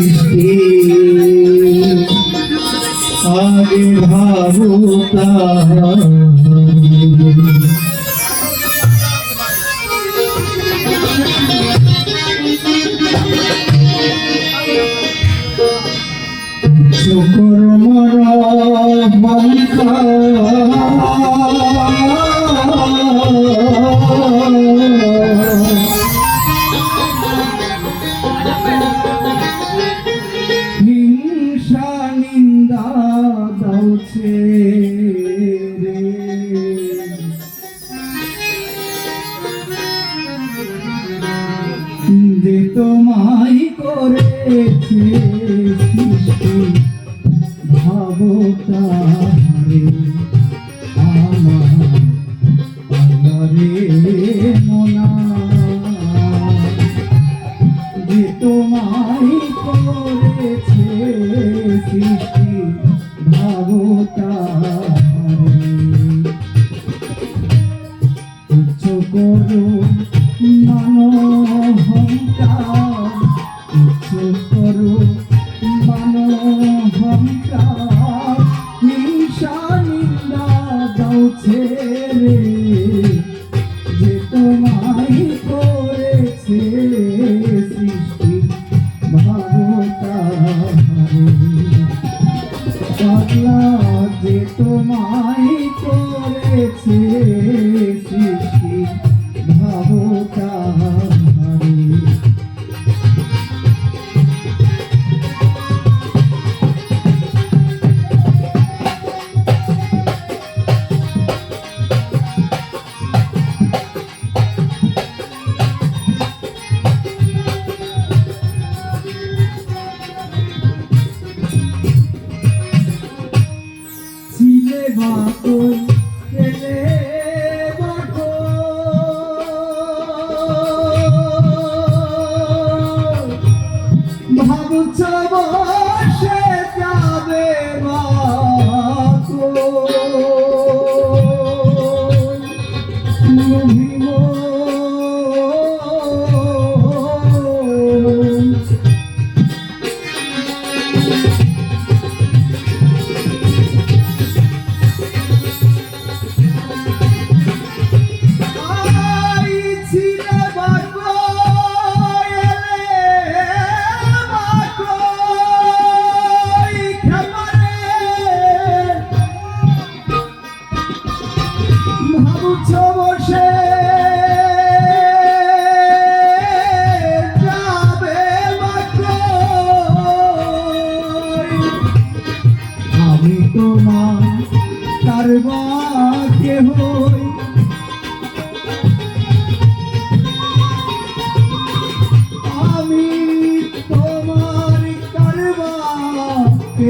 সৃষ্টি আগে ভাবুতা শুকর মর বন্ধ তোমায় করেছে ভাবতারে আমার মনা যে তোমায় করেছে সৃষ্টি Yeah.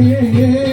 yeah, yeah.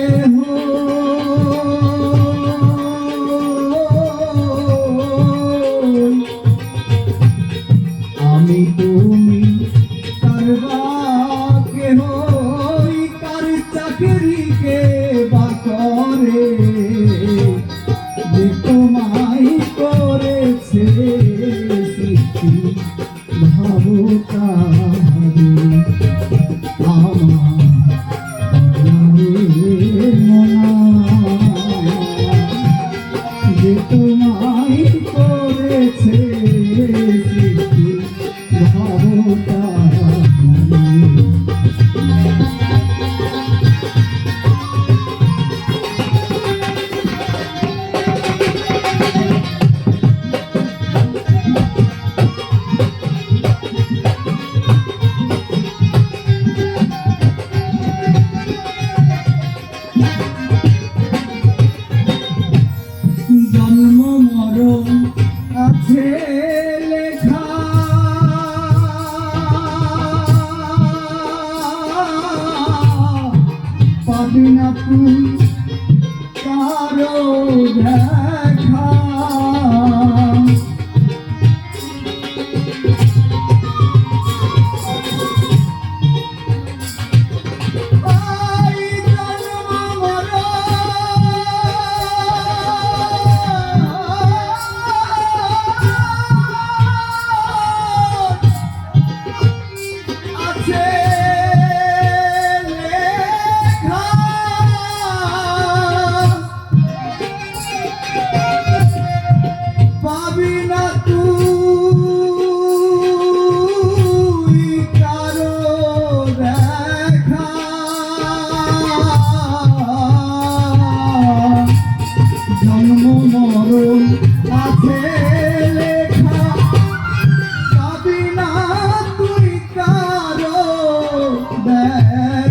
না তুই কারও ঘর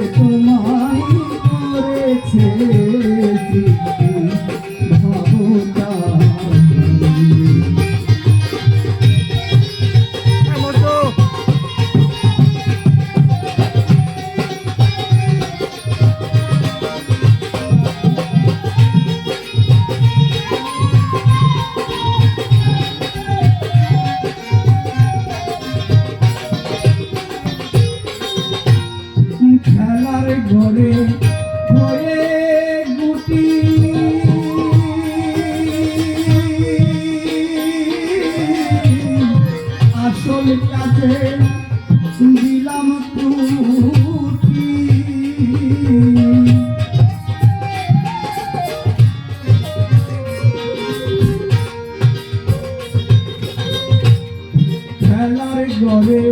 Espírito মালিক কাছে দিলাম টুটি খেলার ঘরে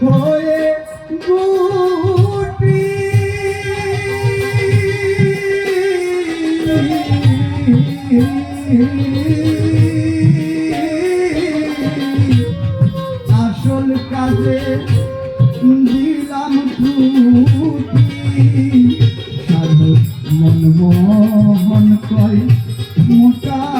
হয়ে গুটি Thank you. মনমোহন কয় মোটা